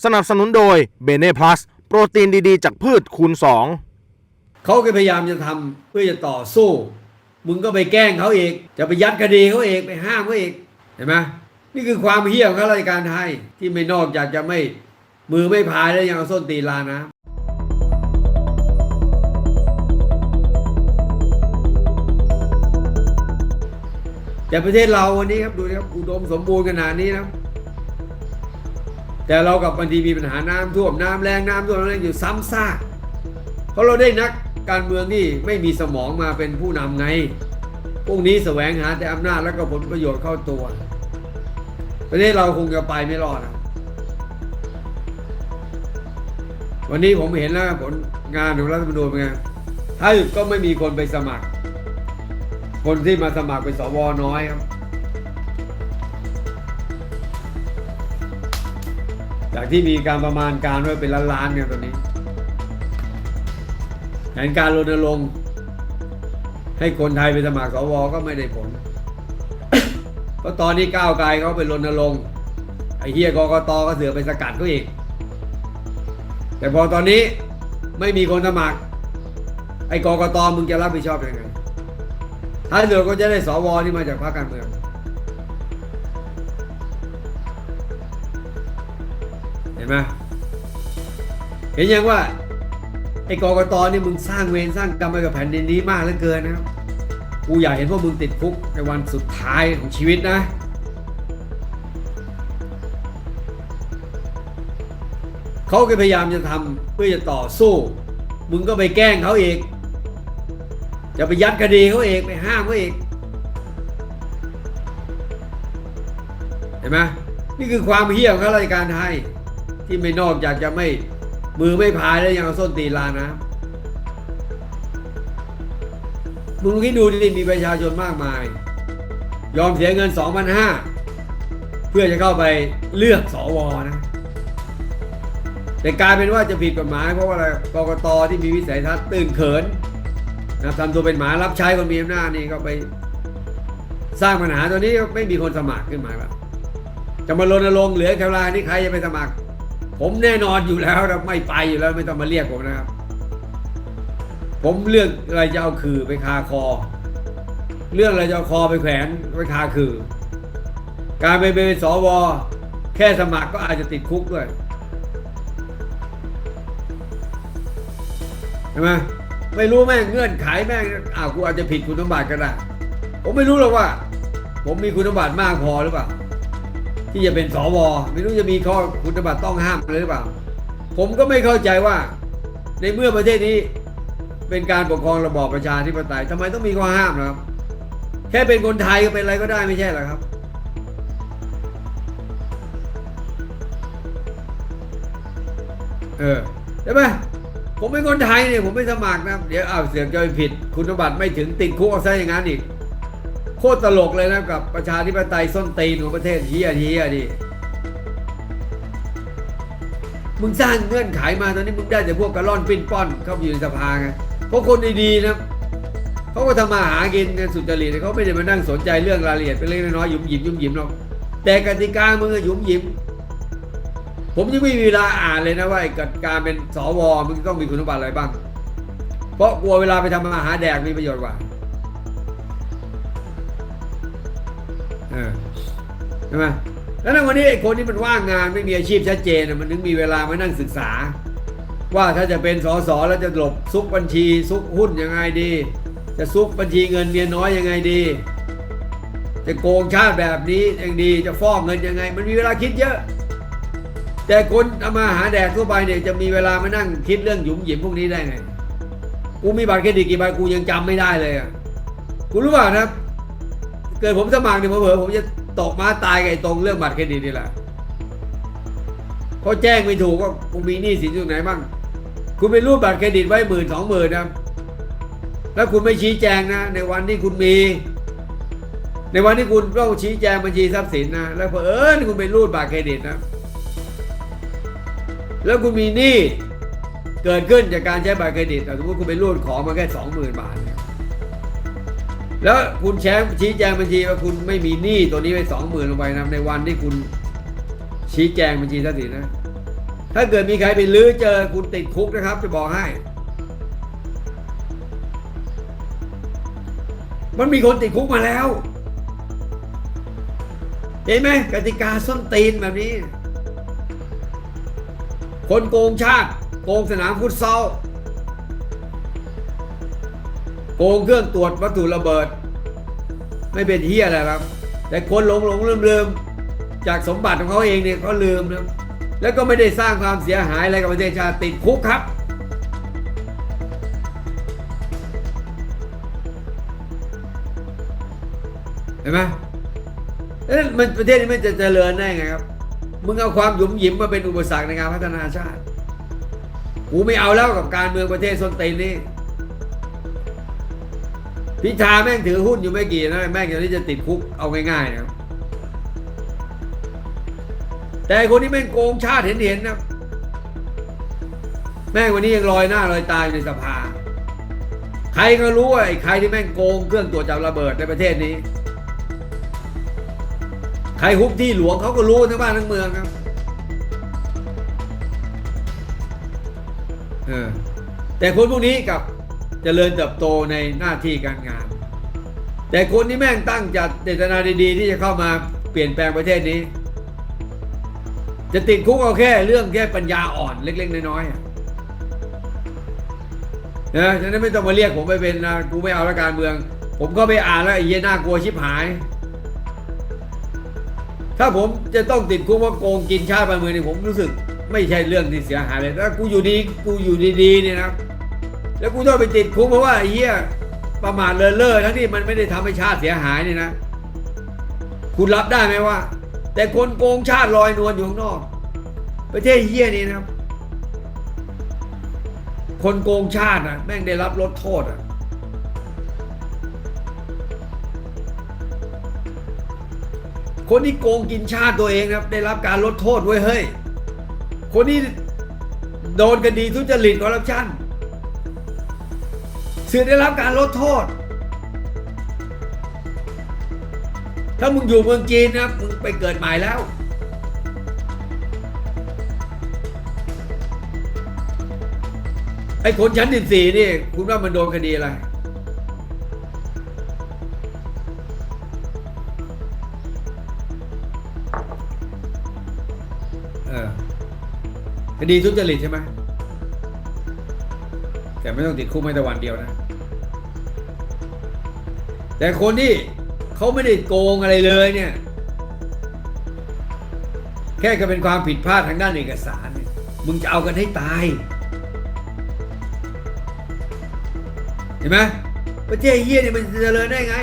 สนับสนุนโดยเบเน่พลัสโปรตีนดีๆ จากพืชคูณ 2 เขาก็พยายามจะทำเพื่อจะต่อสู้ มึงก็ไปแกล้งเขาเอีกจะไปยัดคดีเขาเองไปห้ามเขาเอีกเห็นไหมนี่คือความเหี้ยของข้าราชการไทยที่ไม่นอกจากจะไม่มือไม่พายแล้วยังเอาส้นตีนลานะแต่ประเทศเราวันนี้ครับดูนะครับอุดมสมบูรณ์ขนาดนี้นะ แต่เรากับบางทีมีปัญหาน้ำท่วมน้ำแรงน้ำท่วมน้ำแรอยู่ซ้ำซากเพราะเราได้นักการเมืองที่ไม่มีสมองมาเป็นผู้นำไง พวกนี้แสวงหาแต่อำนาจและก็ผลประโยชน์เข้าตัวประเทศเราคงจะไปไม่รอดนะวันนี้ผมเห็นแล้วผลงานของรัฐธรรมนูญเป็นไงถ้าก็ไม่มีคนไปสมัคร คนที่มาสมัครเป็นสวน้อยครับ จากที่มีการประมาณการไว้เป็นล้านๆเนี่ยตอนนี้แผนการรณรงค์ให้คนไทยไปสมัครสวก็ไม่ได้ผล เพราะตอนนี้ก้าวไกลเขาไปรณรงค์ไอ้เฮียกกตก็เสือไปสกัดเขาอีก แต่พอตอนนี้ไม่มีคนสมัคร ไอ้กกตมึงจะรับผิดชอบยังไงถ้าเหลือก็จะได้สวที่มาจากพรรคการเมือง ห็นไหมเห็นยังว่าไอ้กกตนี่มึงสร้างเวรสร้างกรรมให้กับแผ่นดินนี้มากเหลือเกินนะครับกูอยากเห็นพวกมึงติดคุกในวันสุดท้ายของชีวิตนะ เขาก็พยายามจะทำเพื่อจะต่อสู้ มึงก็ไปแกล้งเขาอีก จะไปยัดคดีเขาเองไปห้ามเขาอีก เห็นไหมนี่คือความเหี้ยของข้าราชการไทย ที่ไม่นอกจากจะไม่มือไม่พายแล้วยังเอาส้นตีลานะมึงคิดดูดิมีประชาชนมากมาย ยอมเสียเงิน 2,500 เพื่อจะเข้าไปเลือกสวนะแต่กลายเป็นว่าจะผิดกฎหมาย เพราะว่าอะไรกกตที่มีวิสัยทัศน์ตื่นเขินนะทำตัวเป็นหมารับใช้คนมีอำนาจนี่ก็ไป สร้างปัญหาตัวนี้ก็ไม่มีคนสมัครขึ้นมาแล้วจะมารณรงค์เหลือแค่เวลานี่ใครจะไปสมัคร ผมแน่นอนอยู่แล้วนะไม่ไปอยู่แล้วไม่ต้องมาเรียกผมนะครับ ผมเรื่องอะไรจะเอาคือไปคาคอ เรื่องอะไรจะเอาคอไปแขวนไปคาคือ การไปเป็นสวแค่สมัครก็อาจจะติดคุกด้วยใช่ไหมไม่รู้แม่งเงื่อนไขแม่งอ้าวกูอาจจะผิดคุณสมบัติก็ได้ผมไม่รู้หรอกว่า ผมมีคุณสมบัติมากพอหรือเปล่า ที่จะเป็นสวไม่รู้จะมีข้อคุณสมบัติต้องห้ามอะไรหรือเปล่า ผมก็ไม่เข้าใจว่า ในเมื่อประเทศนี้เป็นการปกครองระบอบประชาธิปไตยทำไมต้องมีข้อห้ามนะครับ แค่เป็นคนไทยก็เป็นอะไรก็ได้ไม่ใช่หรอครับ เออใช่ไหมผมเป็นคนไทยเนี่ยผมไม่สมัครนะเดี๋ยวอ้าวเสียงจะไปผิด คุณสมบัติไม่ถึงติดคุกเอาซะอย่างนั้นอีก โคตรตลกเลยนะกับประชาธิปไตยส้นตีนของประเทศเฮียเฮียดิมึงสร้างเงื่อนไขมาตอนนี้มึงได้แต่พวกกระล่อนปิ้นป้อน เข้าไปอยู่ในสภาไงเพราะคนดีๆนะเขาก็ทำมาหากินสุจริตเขาไม่ได้มานั่งสนใจเรื่องรายละเอียดเป็นเล็กน้อยหยุมหยิมหยุมหยิมหรอกแต่กติกามึงหยุมหยิม ผมยังไม่มีเวลาอ่านเลยนะว่าไอ้กติการเป็นสวมึงต้องมีคุณสมบัติอะไรบ้าง เพราะกลัวเวลาไปทำมาหาแดกมีประโยชน์กว่า เออใช่ไหมแล้วในวันนี้ไอ้คนที่มันว่างงานไม่มีอาชีพชัดเจนน่ะมันถึงมีเวลามานั่งศึกษา ว่าถ้าจะเป็นสสแล้วจะหลบซุกบัญชี ซุกหุ้นยังไงดี จะซุกบัญชีเงินเมียน้อยยังไงดี จะโกงชาติแบบนี้ยังดีจะฟอกเงินยังไง มันมีเวลาคิดเยอะ แต่คนทำมาหาแดกทั่วไปเนี่ยจะมีเวลามานั่งคิดเรื่องหยุมหยิมพวกนี้ได้ไงกูมีบัตรเครดิตกี่ใบกูยังจำไม่ได้เลยอะกูรู้ป่ะนะ เกิดผมสมัครเนี่ยผมเผลอผมจะตกมาตายกับไอ้ตรงเรื่องบัตรเครดิตนี่แหละเพราแจ้งไม่ถูกว่ากูมีหนี้สินอยู่ไหนบ้างคุณไปรูดบัตรเครดิตไว้หมื่นสองหมื่นนะแล้วคุณไม่ชี้แจงนะ ในวันที่คุณมี ในวันที่คุณต้องชี้แจงบัญชีทรัพย์สินนะแล้วเผอิญคุณไปรูดบัตรเครดิตนะ แล้วคุณมีหนี้เกิดขึ้นจากการใช้บัตรเครดิตแต่สมมติคุณไปรูดของมาแค่สองหมื่นบาทเนี่ย แล้วคุณแชร์ชี้แจงบัญชีว่าคุณไม่มีหนี้ตัวนี้ไปสองหมื่นลงไปนะในวันที่คุณชี้แจงบัญชีทรัพย์สินนะ ถ้าเกิดมีใครไปลื้อเจอคุณติดคุกนะครับ จะบอกให้ มันมีคนติดคุกมาแล้ว เห็นไหมกติกาส้นตีนแบบนี้ คนโกงชาติ โกงสนามฟุตซอล โกงเครื่องตรวจวัตถุระเบิด ไม่เป็นเฮียอะไรครับ แต่คนหลงหลงลืมลืมจากสมบัติของเขาเองเนี่ยเขาลืมนะแล้วก็ไม่ได้สร้างความเสียหายอะไรกับประเทศชาติติดคุกครับ เห็นไหมเอ๊ะมันประเทศนี้มันจะเจริญได้ไงครับ มึงเอาความหยุมหยิมมาเป็นอุปสรรคในการพัฒนาชาติ กูไม่เอาแล้วกับการเมืองประเทศส้นตีนนี่ พิธาแม่งถือหุ้นอยู่ไม่กี่นะแม่งอย่างนี้จะติดคุกเอาง่ายๆนะครับแต่คนที่แม่งโกงชาติเห็นๆนะแม่งวันนี้ยังลอยหน้าลอยตาอยู่ในสภา ใครก็รู้ว่าไอ้ใครที่แม่งโกงเครื่องตรวจจับระเบิดในประเทศนี้ ใครฮุบที่หลวงเขาก็รู้ทั้งบ้านทั้งเมืองครับเออแต่คนพวกนี้กับ เจริญเติบโตในหน้าที่การงาน แต่คนที่แม่งตั้งจัดเจตนาดีๆ ที่จะเข้ามาเปลี่ยนแปลงประเทศนี้ จะติดคุกเอาแค่เรื่องแค่ปัญญาอ่อนเล็ก ๆ น้อยๆนะฉะนั้นไม่ต้องมาเรียกผมไปเป็นนะกูไม่เอาละการเมือง ผมก็ไปอ่านแล้วไอ้เหี้ยน่ากลัวชิบหาย ถ้าผมจะต้องติดคุกว่าโกงกินชาติบ้านเมืองนี่ผมรู้สึกไม่ใช่เรื่องที่เสียหายเลยถ้ากูอยู่ดีกูอยู่ดีๆเนี่ยนะ แล้วกูต้องไปติดคุกเพราะว่าไอ้เหี้ยประมาทเลินเล่อทั้งที่มันไม่ได้ทำให้ชาติเสียหายเนี่ยนะ คุณรับได้ไหมว่า แต่คนโกงชาติลอยนวลอยู่ข้างนอก ประเทศเฮี้ยนี่นะครับคนโกงชาตินะแม่งได้รับลดโทษอะคนที่โกงกินชาติตัวเองนะครับ ได้รับการลดโทษไว้ยเฮ้ย คนที่โดนคดีทุจริตคอร์รัปชัน สือได้รับการลดโทษ ถ้ามึงอยู่เมืองจีนนะมึงไปเกิดใหม่แล้ว ไอ้คนชั้นสิบสี่นี่ คุณว่ามันโดนคดีอะไรเออคดีทุจริตใช่ไหมแต่ไม่ต้องติดคุกไม่แต่วันเดียวนะ แต่คนที่เขาไม่ได้โกงอะไรเลยเนี่ย แค่ก็เป็นความผิดพลาดทางด้านเอกสารเนี่ยมึงจะเอากันให้ตาย เห็นไหมประเทศเฮียเนี่ยมันจะเจริญได้ไง